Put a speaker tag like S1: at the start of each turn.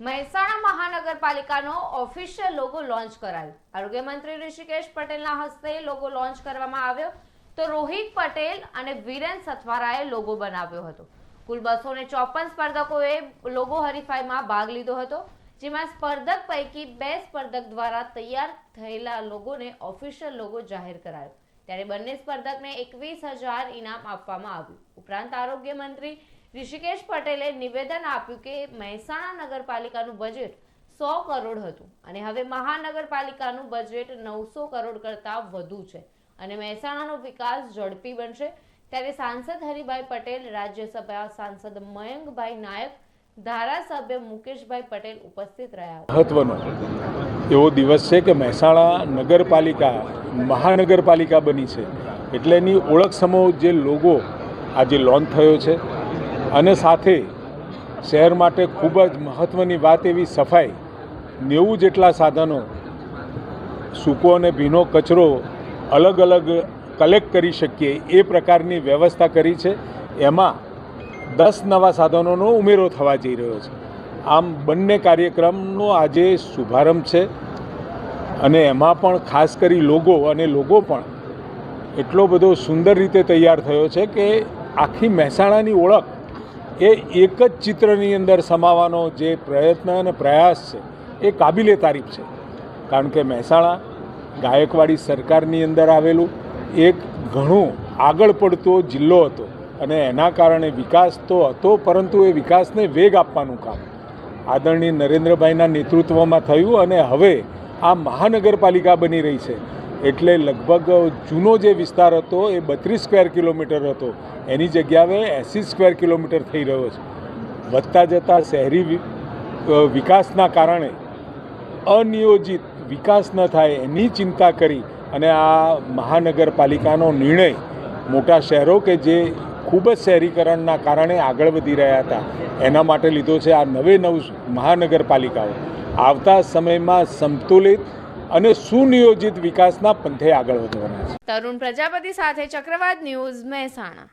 S1: મહેસાણા મહાનગરપાલિકાનો official logo launch કરાયો. આરોગ્ય મંત્રી ઋષિકેશ પટેલના હસ્તે લોગો લોન્ચ કરવામાં આવ્યો તો રોહિત પટેલ અને વિરેન સથવારાએ લોગો બનાવ્યો હતો. કુલ બસો ને ચોપન સ્પર્ધકોએ લોગો હરીફાઈમાં ભાગ લીધો હતો, જેમાં સ્પર્ધક પૈકી બે સ્પર્ધક દ્વારા તૈયાર થયેલા લોગોને ઓફિશિયલ લોગો જાહેર કરાયો. ત્યારે બંને સ્પર્ધકને એકવીસ હજાર ઇનામ આપવામાં આવ્યું. ઉપરાંત આરોગ્ય મંત્રી ઋષિકેશ પટેલે નિવેદન આપ્યું કે મહેસાણા નગરપાલિકાનું બજેટ સો કરોડ હતું અને હવે મહાનગરપાલિકાનું બજેટ નવસો કરોડ કરતાં વધુ છે અને મહેસાણાનો વિકાસ ઝડપી બનશે. ત્યારે સાંસદ હરિભાઈ પટેલ, રાજ્યસભા સાંસદ મયંકભાઈ નાયક, ધારાસભ્ય મુકેશભાઈ પટેલ ઉપસ્થિત રહ્યા
S2: મહત્વનો એવો દિવસ છે કે મહેસાણા નગરપાલિકા મહાનગરપાલિકા બની છે. એટલે એની ઓળખ સમૂહ જે લોગો આજે લોન્ચ થયો છે અને સાથે શહેર માટે ખૂબ જ મહત્ત્વની વાત એવી સફાઈ. નેવું જેટલા સાધનો, સૂકો અને ભીનો કચરો અલગ અલગ કલેક્ટ કરી શકીએ એ પ્રકારની વ્યવસ્થા કરી છે. એમાં દસ નવા સાધનોનો ઉમેરો થવા જઈ રહ્યો છે. આમ બંને કાર્યક્રમનો આજે શુભારંભ છે અને એમાં પણ ખાસ કરી લોગો અને લોગો પણ એટલો બધો સુંદર રીતે તૈયાર થયો છે કે આખી મહેસાણાની ઓળખ એ એક જ ચિત્રની અંદર સમાવાનો જે પ્રયત્ન અને પ્રયાસ છે, એ કાબિલે તારીફ છે. કારણ કે મહેસાણા ગાયકવાડી સરકારની અંદર આવેલું એક ઘણું આગળ પડતો જિલ્લો હતો અને એના કારણે વિકાસ તો હતો, પરંતુ એ વિકાસને વેગ આપવાનું કામ આદરણીય નરેન્દ્રભાઈના નેતૃત્વમાં થયું અને હવે આ મહાનગરપાલિકા બની રહી છે. એટલે લગભગ જૂનો જે વિસ્તાર હતો એ બત્રીસ સ્ક્વેર કિલોમીટર હતો. એની જગ્યાએ એંસી સ્ક્વેર કિલોમીટર થઈ રહ્યો છે. વધતા જતા શહેરી વિકાસના કારણે અનિયોજિત વિકાસ ન થાય એની ચિંતા કરી અને આ મહાનગરપાલિકાનો નિર્ણય મોટા શહેરો કે જે ખૂબ જ શહેરીકરણના કારણે આગળ વધી રહ્યા હતા, એના માટે લીધો છે આ નવે નવ મહાનગરપાલિકાઓ. આવતા સમયમાં સંતુલિત અને સુનિયોજિત વિકાસના પંથે આગળ વધવાના છે.
S1: તરુણ પ્રજાપતિ સાથે ચક્રવાત ન્યૂઝ મહેસાણા.